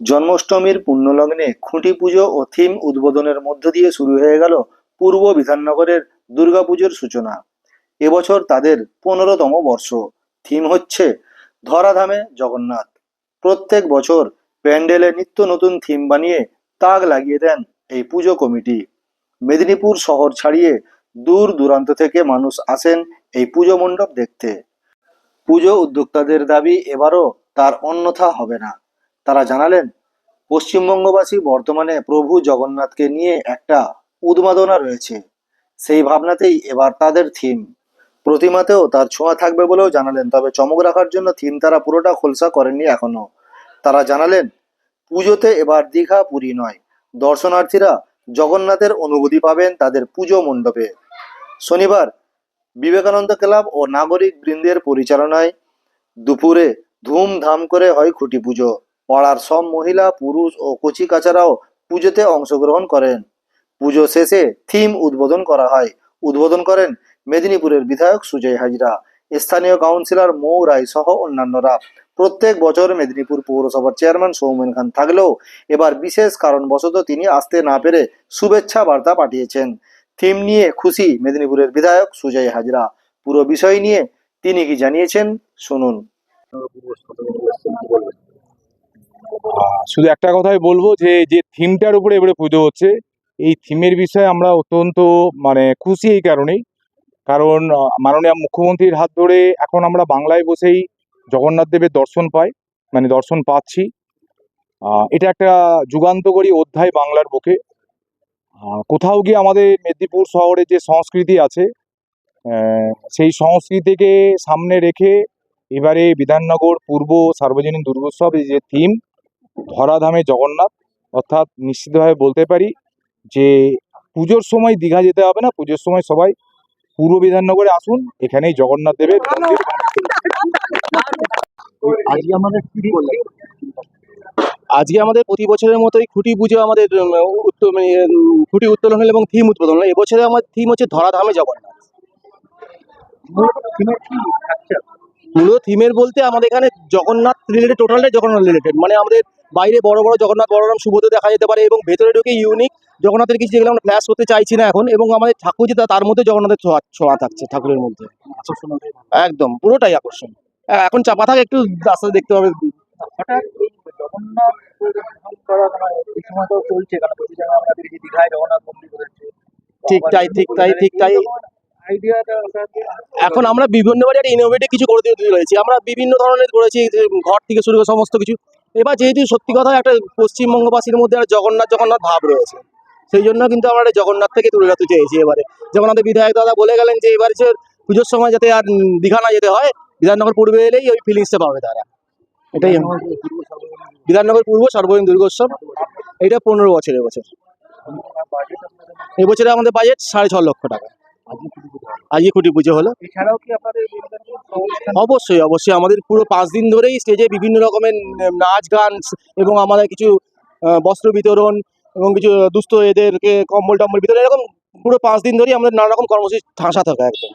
জন্মাষ্টমীর পুণ্যলগ্নে খুঁটি পুজো ও থিম উদ্বোধনের মধ্য দিয়ে শুরু হয়ে গেল পূর্ব বিধাননগরের দুর্গাপুজোর সূচনা। এবছর তাদের পনেরোতম বর্ষ। থিম হচ্ছে ধরাধামে জগন্নাথ। প্রত্যেক বছর প্যান্ডেলে নিত্য নতুন থিম বানিয়ে তাক লাগিয়ে দেন এই পুজো কমিটি। মেদিনীপুর শহর ছাড়িয়ে দূর দূরান্ত থেকে মানুষ আসেন এই পুজো মণ্ডপ দেখতে। পুজো উদ্যোক্তাদের দাবি, এবারও তার অন্যথা হবে না। তারা জানালেন, পশ্চিমবঙ্গবাসী বর্তমানে প্রভু জগন্নাথকে নিয়ে একটা উন্মাদনা রয়েছে। সেই ভাবনাতেই এবার তাদের থিম। প্রতিমাতেও তার ছোঁয়া থাকবে বলেও জানালেন, তবে চমক রাখার জন্য থিম তারা পুরোটা খোলসা করেননি এখনও। তারা জানালেন, পুজোতে এবার দীঘা পুরী নয়, দর্শনার্থীরা জগন্নাথের অনুভূতি পাবেন তাদের পুজো মণ্ডপে। শনিবার, বিবেকানন্দ ক্লাব ও নাগরিক বৃন্দের পরিচালনায় দুপুরে ধুমধাম করে হয় খুঁটি পুজো। পাড়ার সব মহিলা, পুরুষ ও কচি কাচারাও পুজোতে অংশগ্রহণ করেন। পুজো শেষে থিম উদ্বোধন করা হয়। উদ্বোধন করেন মেদিনীপুরের বিধায়ক সুজয় হাজরা, স্থানীয় কাউন্সিলর মৌ রায় সহ অন্যান্যরা। প্রত্যেক বছর মেদিনীপুর পৌরসভার চেয়ারম্যান সৌমেন খান থাকলেও এবার বিশেষ কারণবশত তিনি আসতে না পেরে শুভেচ্ছা বার্তা পাঠিয়েছেন। থিম নিয়ে খুশি মেদিনীপুরের বিধায়ক সুজয় হাজরা। পুরো বিষয় নিয়ে তিনি কি জানিয়েছেন, শুনুন। শুধু একটা কথাই বলব যে যে থিমটার উপরে এবারে পুজো হচ্ছে, এই থিমের বিষয়ে আমরা অত্যন্ত মানে খুশি এই কারণেই। কারণ মাননীয় মুখ্যমন্ত্রীর হাত ধরে এখন আমরা বাংলায় বসেই জগন্নাথ দেবের দর্শন পাই মানে দর্শন পাচ্ছি। এটা একটা যুগান্তকারী অধ্যায় বাংলার বুকে। কোথাও গিয়ে আমাদের মেদিনীপুর শহরে যে সংস্কৃতি আছে সেই সংস্কৃতিকে সামনে রেখে এবারে বিধাননগর, পূর্ব, সার্বজনীন দুর্গোৎসব যে থিম ধরাধামে জগন্নাথ অর্থাৎ নিশ্চিতভাবে বলতে পারি যে পুজোর সময় দীঘা যেতে হবে না পুজোর সময় সবাই পূর্ব বিধাননগরে আসুন এখানেই জগন্নাথ দেবের আজকে আমাদের আজকে আমাদের প্রতি বছরের মতোই খুঁটি পুজো আমাদের মানে, খুঁটি উত্তোলন হলো এবং থিম উদ্বোধন হলো। এবছরে আমার থিম হচ্ছে ধরাধামে জগন্নাথ। মূলত থিমের বলতে আমাদের এখানে জগন্নাথ রিলেটেড টোটালটাই জগন্নাথ রিলেটেড মানে আমাদের বাইরে বড় বড় জগন্নাথ বড়রাম সুবোধ দেখা যেতে পারে এবং ভেতরে ঢুকে ইউনিক জগন্নাথের কিছু যেগুলো আমরা ফ্ল্যাশ করতে চাইছি না এখন এবং আমাদের ঠাকুর যেটা তার মধ্যে জগন্নাথের ছোঁয়া ছোঁয়া থাকছে ঠাকুরের মধ্যে। একদম পুরোটাই আকর্ষণ। এখন চাপা থাকে একটু রাস্তায় দেখতে পাবে। ঠিক তাই ঠিক তাই ঠিক তাই। এখন আমরা বিভিন্ন একটা ইনোভেটিভ কিছু করে দিতে রয়েছি আমরা বিভিন্ন ধরনের করেছি ঘর থেকে শুরু করে সমস্ত কিছু। এবার যেহেতু সত্যি কথা একটা পশ্চিমবঙ্গবাসীর মধ্যে একটা জগন্নাথ জগন্নাথ ভাব রয়েছে। সেই জন্য কিন্তু আমরা জগন্নাথ থেকে তুলে রাখতে চেয়েছি এবারে। যেমন আমাদের বিধায়ক দাদা বলে গেলেন যে এবারে যে পুজোর সময় যাতে আর দীঘা না যেতে হয় বিধাননগর পূর্বে এলেই ওই ফিলিংসটা পাবে তারা। এটাই বিধাননগর পূর্ব সর্বজনীন দুর্গোৎসব। এটা পনেরো বছর এবছর। এবছরে আমাদের বাজেট সাড়ে ছ লক্ষ টাকা। আজকে খুঁটি পুজো হলো। এছাড়াও কি আপনাদের অবশ্যই অবশ্যই। আমাদের পুরো পাঁচ দিন ধরেই স্টেজে বিভিন্ন রকমের নাচ গান এবং আমাদের কিছু বস্ত্র বিতরণ এবং কিছু দুস্থ এদেরকে কম্বল টম্বল বিতরণ এরকম পুরো পাঁচ দিন ধরেই আমাদের নানা রকম কর্মসূচি ঠাসা থাকে একদম?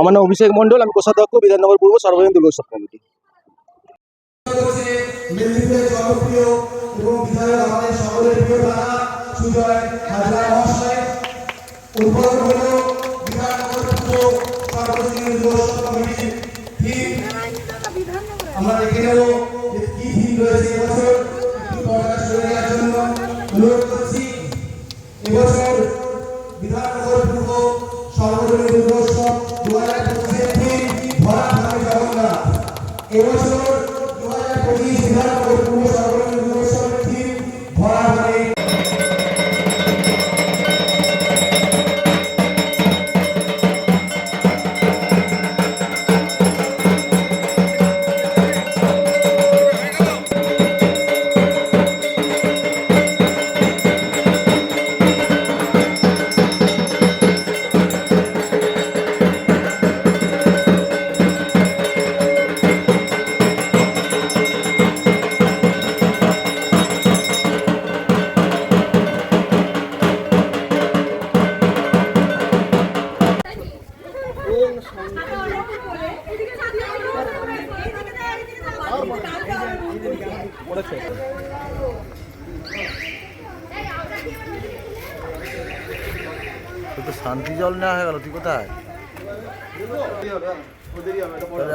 আমার নাম অভিষেক মণ্ডল আমি কোষাধ্যক্ষ বিধাননগর পূর্ব সর্বজনীন দুর্গোৎসব কমিটি। মেদিনীপুরের জনপ্রিয় এবং বিধায়ক আমাদের সকলের প্রিয় দাদা সুজয় হাজরা মহাশয়। উদ্বোধন হলো আমরা দেখে নেব যে কি জন্য অনুরোধ করছি। এবছর বিধাননগর পূর্ব সর্বজনীন দুর্গোৎসব তো শান্তি জল নেওয়া হয়ে গেল তুই কোথায়। চলে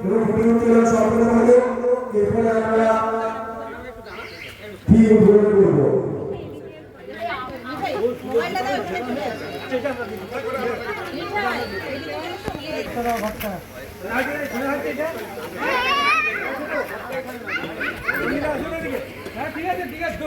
বিরোধীরা সম্পন্ন হলো এরপরে আমরা কি উদ্বোধন করব ঠিক আছে ঠিক আছে